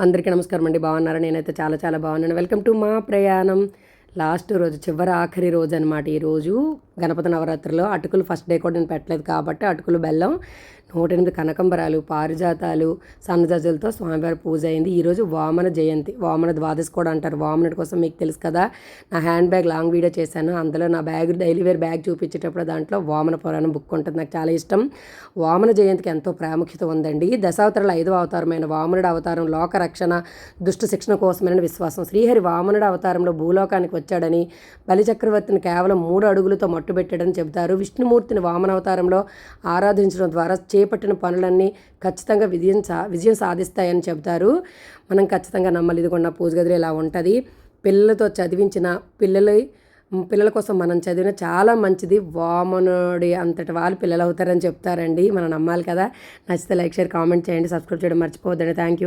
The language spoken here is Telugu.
అందరికీ నమస్కారం అండి. బాగున్నారా? నేనైతే చాలా చాలా బాగున్నాను. వెల్కమ్ టు మా ప్రయాణం. లాస్ట్ రోజు చివరి ఆఖరి రోజు అనమాట ఈరోజు గణపతి నవరాత్రిలో అటుకులు ఫస్ట్ డే కూడా నేను పెట్టలేదు కాబట్టి అటుకులు బెల్లం నూట ఎనిమిది కనకంబరాలు పారిజాతాలు సన్నజాజులతో స్వామివారి పూజ అయింది. ఈరోజు వామన జయంతి వామన ద్వాదశి కూడా అంటారు. వామనుడి కోసం మీకు తెలుసు కదా నా హ్యాండ్ బ్యాగ్ లాంగ్ వీడియో చేశాను. అందులో నా బ్యాగ్ డైలీ వేర్ బ్యాగ్ చూపించేటప్పుడు దాంట్లో వామన పురాణం బుక్ ఉంటుంది. నాకు చాలా ఇష్టం. వామన జయంతికి ఎంతో ప్రాముఖ్యత ఉందండి. దశావతారాల ఐదవ అవతారమైన వామనుడు అవతారం లోక రక్షణ దుష్ట శిక్షణ కోసమైన విశ్వాసం. శ్రీహరి వామనుడు అవతారంలో భూలోకానికి వచ్చాడని బలిచక్రవర్తిని కేవలం మూడు అడుగులతో మట్టుబెట్టాడని చెబుతారు. విష్ణుమూర్తిని వామన అవతారంలో ఆరాధించడం ద్వారా చేపట్టిన పనులన్నీ ఖచ్చితంగా విజయం సా విజయం సాధిస్తాయని చెబుతారు. మనం ఖచ్చితంగా నమ్మాలి. ఇదిగొన్న పూజ గదిలో ఇలా ఉంటుంది. పిల్లలతో చదివించిన పిల్లలు పిల్లల కోసం మనం చదివిన చాలా మంచిది. వామనుడి అంతటి వాళ్ళు పిల్లలు అవుతారని చెప్తారండి. మనం నమ్మాలి కదా. నచ్చితే లైక్ షేర్ కామెంట్ చేయండి. సబ్స్క్రైబ్ చేయడం మర్చిపోవద్దండి. Thank you